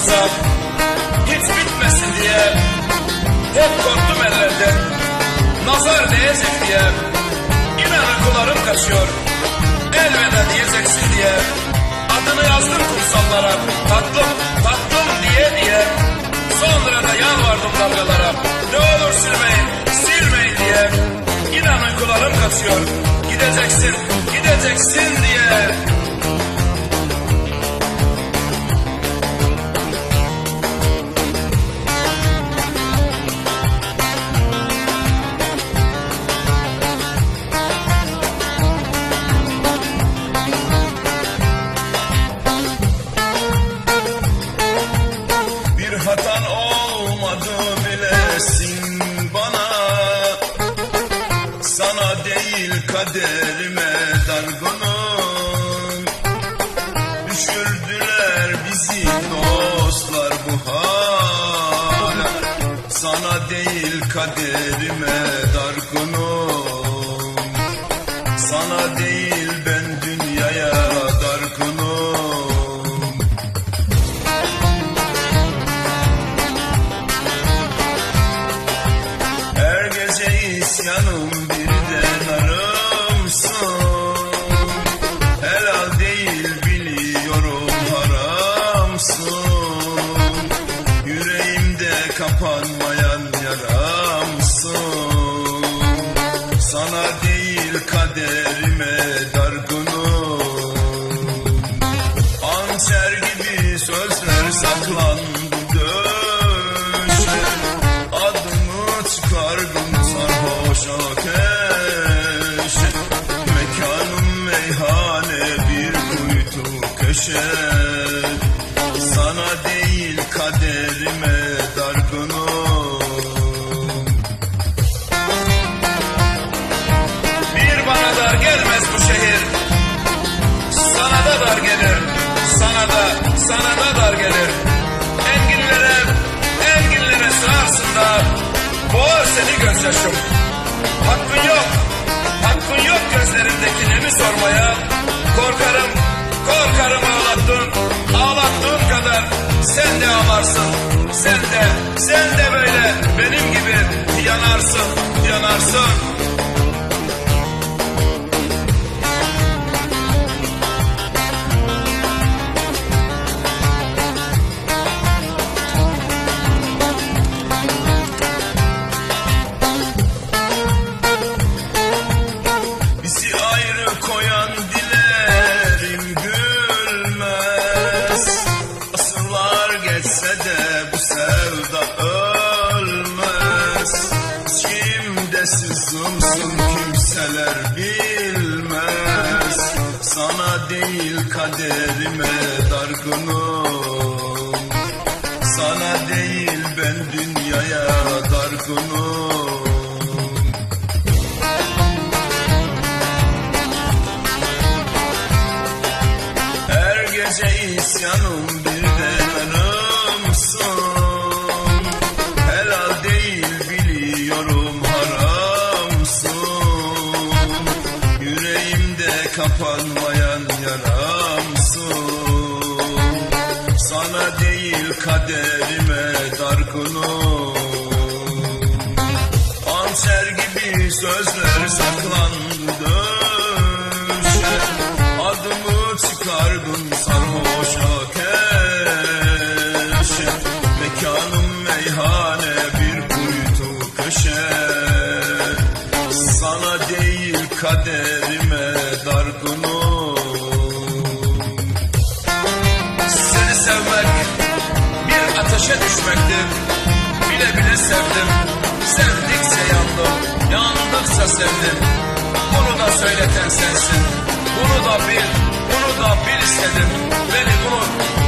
uzak Hiç bitmesin diye Hep korktum ellerden Nazar değecek diye İnan uykularım kaçıyor. Elveda diyeceksin diye Adını yazdım kumsallara Tatlım tatlım diye diye Sonra da yalvardım dalgalara. Ne olur silmeyin silmeyin diye İnan uykularım kaçıyor. Gideceksin gideceksin diye bilesin bana. Sana değil kaderime dargınım. Düşürdüler bizi dostlar bu hale Sana değil kaderime kapanmayan yaramsın. Sana değil kaderime dargınım. Hançer gibi sözler saklandı döşe Adımı çıkardım sarhoş ateşe sana da, sana da dar gelir. Enginlere, enginlere sığarsın da boğar seni gözyaşım. Hakkın yok, hakkın yok gözlerindeki nemi sormaya. Korkarım, korkarım ağlattın, ağlattığın kadar sen de ağlarsın. Sen de, sen de böyle benim gibi yanarsın, yanarsın. Sana değil kaderime dargınım Sana değil ben dünyaya dargınım Her gece isyanım birden arımsın Helal kapanmayan yaramsın Sana değil kaderime dargınım Hançer gibi sözler saklandı. Döşe Adımı çıkardın sarhoş ateşe Mekanım meyhane bir kuytu köşe. Sana değil kaderime sevmek bir ateşe düşmektir. Bile bile sevdim Sevdikçe yandım. Yandıkça sevdim. Bunu da söyleten sensin. Bunu da bil Bunu da bil istedim. Ve